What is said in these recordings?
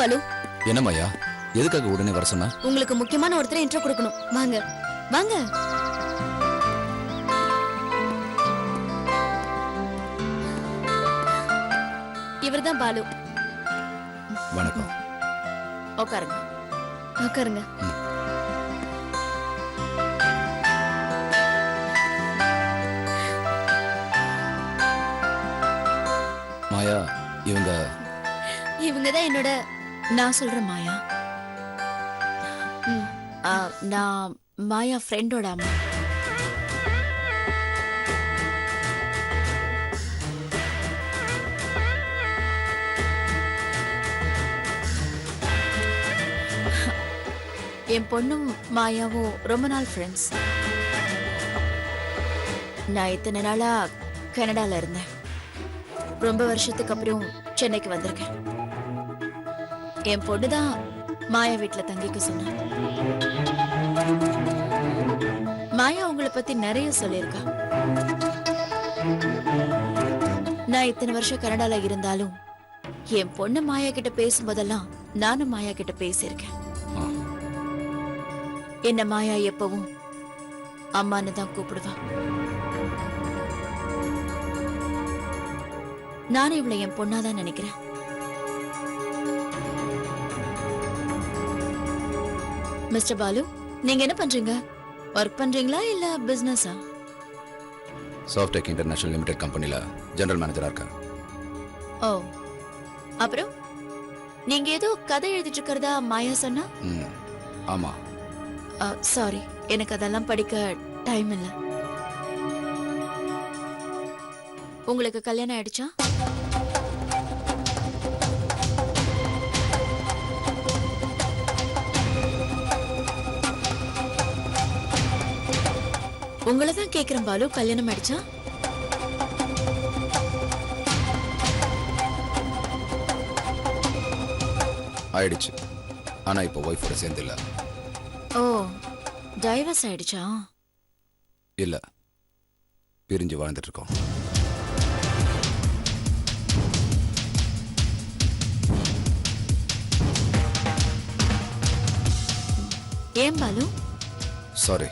பாலு. என்ன மாயா எதுக்காக உடனே வர சொன்ன? உங்களுக்கு முக்கியமான ஒருத்தரை இன்ட்ரோ கொடுக்கணும். வாங்க. வாங்க. இவர்தான் பாலு. வணக்கம். உட்காருங்க உட்காருங்க மாயா இவங்க இவங்க தான் என்னோட நான் சொல்றேன் மாயா. நான் மாயா ஃப்ரெண்டோட அம்மா. என் பொண்ணும் மாயாவும் ரொம்ப நாள் ஃப்ரெண்ட்ஸ் நான் இத்தனை நாளா கனடால இருந்தேன். ரொம்ப வருஷத்துக்கு அப்புறம் சென்னைக்கு வந்திருக்கேன். என் பொண்ணுதான் மாயா வீட்டுல தங்கிக்க சொன்னா. மாயா உங்களை பத்தி நிறைய சொல்லியிருக்கா. நான் இத்தனை வருஷம் கனடால இருந்தாலும் என் பொண்ணு மாயா கிட்ட பேசும்போதெல்லாம் நானும் மாயா கிட்ட பேசியிருக்கேன். என்ன மாயா எப்பவும் அம்மான்னு தான் கூப்பிடுவா. நானும் இவளை என் பொண்ணாதான் நினைக்கிறேன். மிஸ்டர் பாலு நீங்க என்ன பண்றீங்க? ஒர்க் பண்றீங்களா இல்ல பிசினஸா சாஃப்டெக் இன்டர்நேஷனல் லிமிடெட் கம்பெனில ஜெனரல் மேனேஜரா இருக்கேன் ஓ அப்புறம்? நீங்க ஏதோ கதை எழுதிட்டு இருக்கிறதா மாயா சொன்னா? ஆமா. சாரி எனக்கு அதெல்லாம் படிக்க டைம் இல்ல. உங்களுக்கு கல்யாணம் ஆயிடுச்சா? உங்களை தான் கேக்குறேன் பாலு. கல்யாணம் ஆயிடுச்சா? ஆயிடுச்சு. ஆனா இப்போ ஒய்ஃபோட சேர்ந்து இல்ல. ஓ டைவர்ஸ் ஆயிடுச்சா? இல்ல. பிரிஞ்சு வாழ்ந்துட்டு இருக்கோம் ஏன் பாலு? சாரி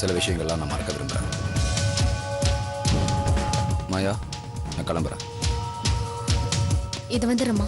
சில விஷயங்கள்லாம் நான் மறக்க விரும்புறேன். மாயா நான் கிளம்புறேன். இது வந்துடுறமா